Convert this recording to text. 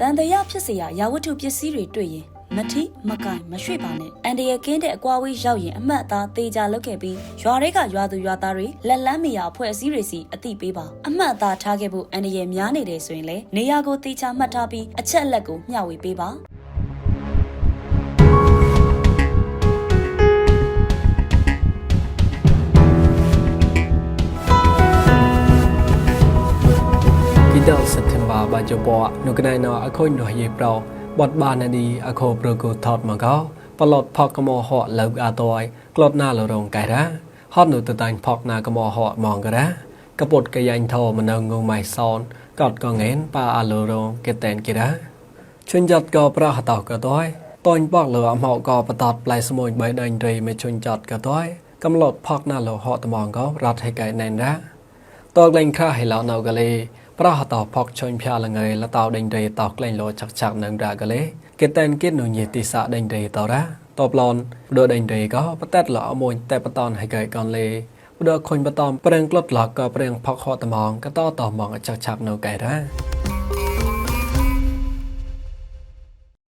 တန်တရာဖြစ်စရာရာဝတ္ထုပစ္စည်းတွေတွေ့ရင်မထိမကင်မရွှေ့ပါနဲ့အန်ဒီရဲ့ကင်းတဲ့အကွာဝေးရောက်ရင်အမှတ်အသားသေးကြလောက်ခဲ့ပြီးရွာတွေကရွာသူရွာသားတွေလက်လန်းမရအဖွဲ့အစည်းတွေစီအတိပေးပါအမှတ်အသားထားခဲ့ဖို့အန်ဒီရဲ့များနေတယ်ဆိုရင်လေနေရာကိုသေချာမှတ်ထားပြီးအချက်အလက်ကိုမျှဝေပေးပါတော့စက်တ បាបាជបនុកណៃណអខុញរយេប្រោបតបានឌីអខោប្រកោថតមកោបឡតផកកមហកលើកអាតយក្លត់ណាលរងកៃរ៉ាហត់នៅតតាញ់ផកណាកមហកមងករ៉ាកពុតកយ៉ាញ់ធមនៅងងម៉ៃសនកតកងេនប៉ាអាលរងកេតែនគិរ៉ាជុញចាត់ក៏ប្រះតោក៏តយតូនបកលើអមហកក៏បតតផ្លែស្មួយបីដេញរីមិនជុញចាត់ក៏តយកំឡត់ផកណាលហកតមងក៏រត់ឲ្យកៃណែនរ៉ាតកលេងខ្លះឲ្យឡោនៅកលេ ប្រះតផកជុញភាលងៃលតោដេញរេតោក្លែងលោឆាក់ឆាក់នឹងរ៉ាកលេគេតែនគេនុញេទីសាដេញរេតោរ៉ាតបឡនបដដេញរេក៏បតែតឡអមួយតែបតនឲ្យកែកនលេបដខុញបតំប្រឹងក្លត់ឡក៏ប្រឹងផកខតមងក៏តតមងឆាក់ឆាក់នៅកែរ៉ា